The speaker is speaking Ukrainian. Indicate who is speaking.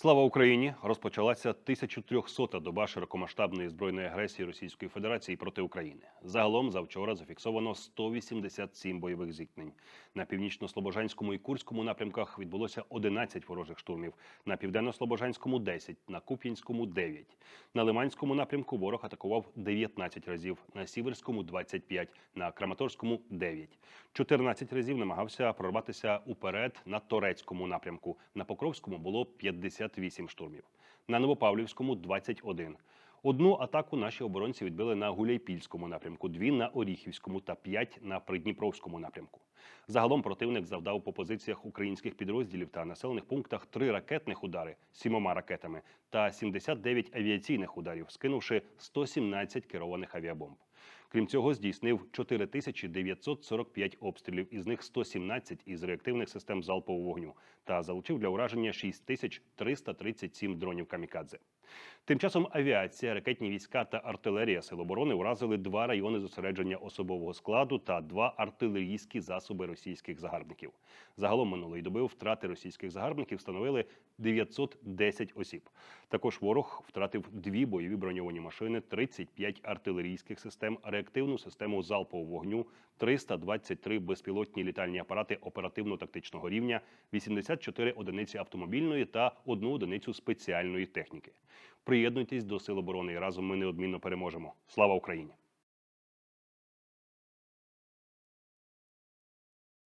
Speaker 1: Слава Україні! Розпочалася 1300-та доба широкомасштабної збройної агресії Російської Федерації проти України. Загалом завчора зафіксовано 187 бойових зіткнень. На північно-слобожанському і Курському напрямках відбулося 11 ворожих штурмів, на південно-слобожанському 10, на Куп'янському 9. На Лиманському напрямку ворог атакував 19 разів, на Сіверському 25, на Краматорському 9. 14 разів намагався прорватися уперед на Торецькому напрямку. На Покровському було 58 штурмів. На Новопавлівському 21. Одну атаку наші оборонці відбили на Гуляйпільському напрямку, дві на Оріхівському та п'ять на Придніпровському напрямку. Загалом противник завдав по позиціях українських підрозділів та населених пунктах три ракетних удари сімома ракетами та 79 авіаційних ударів, скинувши 117 керованих авіабомб. Крім цього, здійснив 4945 обстрілів, із них 117 із реактивних систем залпового вогню та залучив для ураження 6337 дронів камікадзе. Тим часом авіація, ракетні війська та артилерія Сил оборони уразили два райони зосередження особового складу та два артилерійські засоби російських загарбників. Загалом минулої доби втрати російських загарбників становили 910 осіб. Також ворог втратив дві бойові броньовані машини, 35 артилерійських систем, реактивну систему залпового вогню, 323 безпілотні літальні апарати оперативно-тактичного рівня, 84 одиниці автомобільної та одну одиницю спеціальної техніки. Приєднуйтесь до Сил оборони і разом ми неодмінно переможемо. Слава Україні!